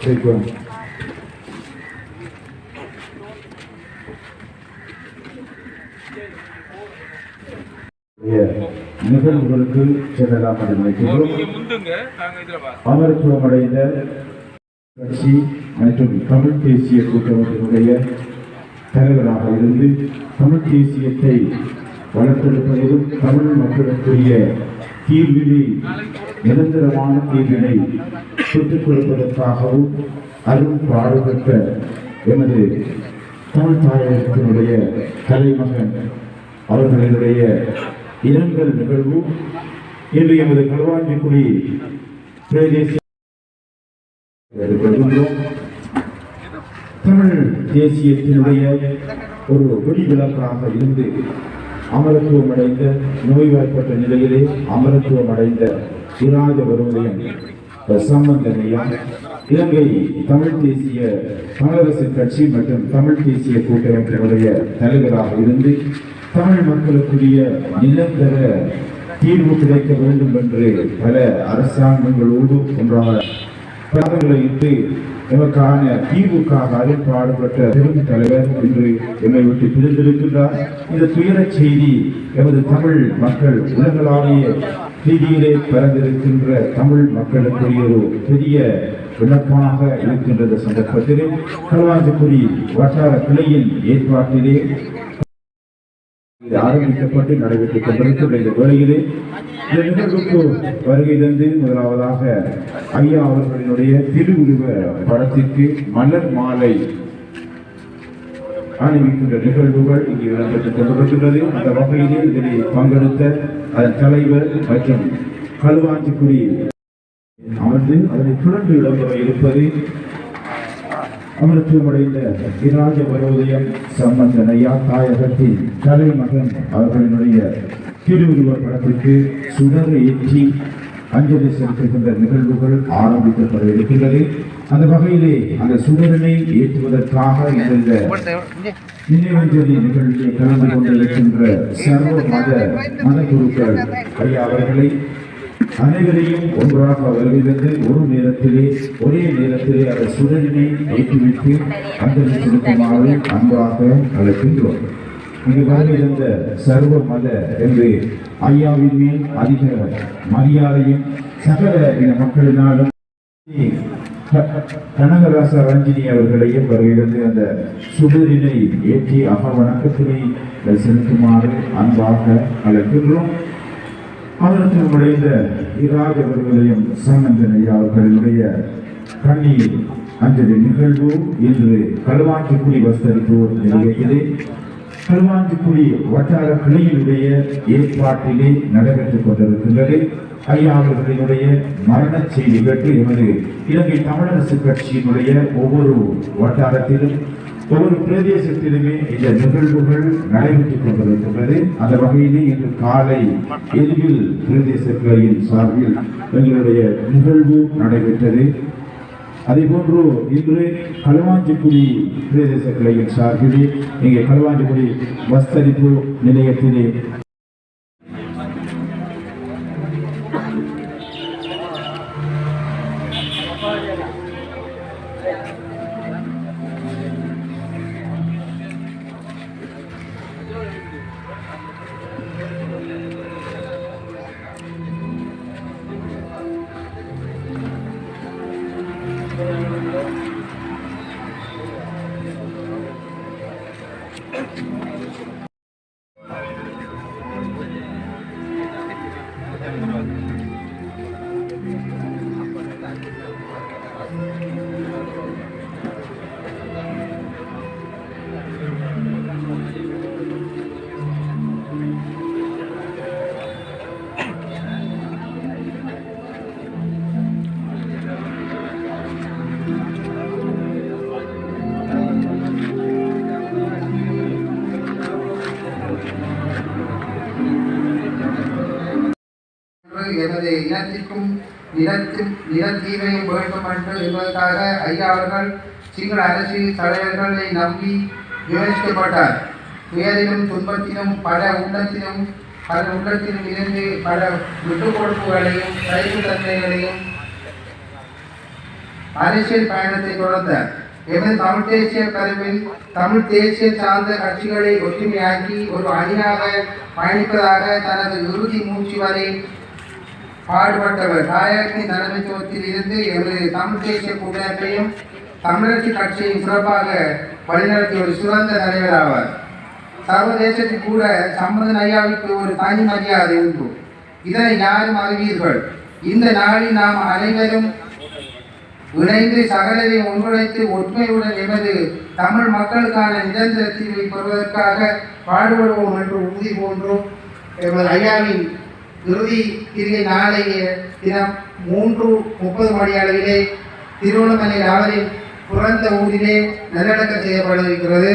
கேட்கும் நிகழ்வுகளுக்கு செல்லலாம் என்று வா. அமரத்துவமடைந்த கட்சி மற்றும் தமிழ் தேசிய கூட்டமைப்பினுடைய தலைவராக இருந்து தமிழ் தேசியத்தை வளர்த்தெடுப்பதிலும் தமிழ் மக்களுக்குரிய தீர்வினை நிரந்தரமான தீர்வினை பெற்றுக் கொடுப்பதற்காகவும் அரும் பாடுபட்ட எமது தமிழ் தாயகத்தினுடைய தலைமகன் அவர்களினுடைய இரங்கல் நிகழ்வு இன்று எமது களுவாஞ்சிக்குடி பிரதேச தமிழ் தேசியத்தினுடைய ஒரு விதிவிலக்காக இருந்து அமரத்துவம் அடைந்த நோய்வாய்ப்பட்ட நிலையிலே அமரத்துவம் அடைந்த இராஜ வருவதையும் சம்பந்தனையும் இலங்கை தமிழ் தேசிய தமிழரசு கட்சி மற்றும் தமிழ் தேசிய கூட்டமைப்பினுடைய தலைவராக இருந்து தமிழ் மக்களுக்குரிய நிலத்தர தீர்வு கிடைக்க வேண்டும் என்று பல அரசாங்கங்களோடு ஒன்றாக தியாகங்களை இட்டு எமக்கான தீர்வுக்காக அருள்பாடுபட்ட பெரும் தலைவர் என்று எம்மை விட்டு பிரிந்திருக்கின்றார். இந்த துயரச் செய்தி எமது தமிழ் மக்கள் உலகளாவிய ரீதியிலே பிறந்திருக்கின்ற தமிழ் மக்களுக்குரிய ஒரு பெரிய விண்ணப்பமாக இருக்கின்ற சந்தர்ப்பத்திலே. களுவாஞ்சிக்குடி வட்டார கிளையின் ஏற்பாட்டிலே ஆரம்பிக்கப்பட்டு நடைபெற்றுக் கொண்டிருக்கின்ற இந்த வேளையிலே இந்த நிகழ்வுக்கு வருகை தந்து முதலாவதாக ஐயா அவர்களினுடைய திருவுருவ படத்திற்கு மலர் மாலை அணிவிக்கின்ற நிகழ்வுகள் இங்கு இடம்பெற்றுக் கொண்டுள்ளது அந்த வகையிலே இதனை பங்கெடுத்த அதன் தலைவர் மற்றும் கல்வாஞ்சிக்குடி அமர்ந்து அதனை தொடர்ந்து இடம்பெற இருப்பது அமிர்தமடைந்த இராஜ பரோதயம் சம்பந்தன் ஐயா தாயகத்தின் தலைமகன் அவர்களினுடைய திருவுருவ படத்திற்கு சுடரை ஏற்றி அஞ்சலி செலுத்துகின்ற நிகழ்வுகள் ஆரம்பிக்கப்பட இருக்கின்றது அந்த வகையிலே அந்த சுடரனை ஏற்றுவதற்காக இந்த நினைவஞ்சலி நிகழ்ச்சியை கலந்து கொண்டிருக்கின்ற சர்வ மத மத குருக்கள் ஐயா அவர்களை அனைவரையும் ஒன்றாக வருகிறது ஒரு நேரத்திலே ஒரே நேரத்திலே அந்த சுடரினை ஏற்றுவித்து அஞ்சலி செலுத்துமாறு அன்பாக அழைக்கின்றோம். இங்கு வருகின்ற சர்வ மத என்று ஐயாவின் மேல் அதிக மரியாதையும் சகல இந்த மக்களினாலும் க- கனகராச ரஞ்சினி அவர்களையும் வருகிறது. அந்த சுடரினை ஏற்றி அக வணக்கத்தினை செலுத்துமாறு அன்பாக அழைக்கின்றோம். அவருக்கு உடைந்த இராஜ் அவர்களையும் சம்பந்தன் ஐயா அவர்களுடைய கண்ணீர் அஞ்சலி நிகழ்வு இன்று களுவாஞ்சிக்குடி வஸ்தரிப்போர் நிலையத்திலே களுவாஞ்சிக்குடி வட்டார கிளையினுடைய ஏற்பாட்டிலே நடைபெற்றுக் கொண்டிருக்கின்றது. ஐயா அவர்களினுடைய மரண செய்தி பெற்று எமது இலங்கை தமிழரசு கட்சியினுடைய ஒவ்வொரு வட்டாரத்திலும் ஒவ்வொரு பிரதேசத்திலுமே இந்த நிகழ்வுகள் நடைபெற்றுக் கொண்டிருக்கின்றது. அந்த வகையிலே இன்று காலை எரிவில் பிரதேச கிளையின் சார்பில் எங்களுடைய நிகழ்வு நடைபெற்றது. அதேபோன்று இன்று களுவாஞ்சிக்குடி பிரதேச கிளையின் சார்பிலே இங்கே களுவாஞ்சிக்குடி வஸ்தரிப்பு நிலையத்திலே என்று எமது இனத்திற்கும் நிலத்தின் நிலத்தீமையும் வேண்டும் என்று என்பதற்காக ஐயா அவர்கள் சிங்கள அரசியல் தலைவர்களை நம்பி விமர்சிக்கப்பட்டார் துயரிலும் துன்பத்திலும் பல உள்ளத்திலும் பல உள்ளத்திலும் இருந்து பல விட்டுக் கொடுப்புகளையும் சைவத்தன்மைகளையும் அரசியல் பயணத்தை தொடர்ந்தார். எமது தமிழ் தேசிய கருவில் தமிழ் தேசிய சார்ந்த கட்சிகளை ஒற்றுமையாக்கி ஒரு அணியாக பயணிப்பதாக தனது இறுதி மூச்சு வரை பாடுபட்டவர் தாயகத்தின் தலைமைத்துவத்தில் இருந்து எமது தமிழ் தேசிய கூட்டமைப்பையும் தமிழரசு கட்சியையும் சிறப்பாக வழிநடத்திய ஒரு சிறந்த தலைவர் ஆவார். சர்வதேசத்தில் கூட சம்பந்தன் ஐயாவுக்கு ஒரு தனி மரியாதை உண்டு. இதனை யாரும் அறிவீர்கள். இந்த நாளில் நாம் அனைவரும் இணைந்து சகலரையும் ஒன்றிணைத்து ஒற்றுமையுடன் எமது தமிழ் மக்களுக்கான நிரந்தர தீர்வை பெறுவதற்காக பாடுபடுவோம் என்று உறுதி போன்றோம் எமது ஐயாவின் இறுதி கிரியை நாளைய தினம் மூன்று முப்பது மணி அளவிலே திருவண்ணாமலை அவரின் பிறந்த ஊரிலே நல்லடக்கம் செய்யப்பட இருக்கிறது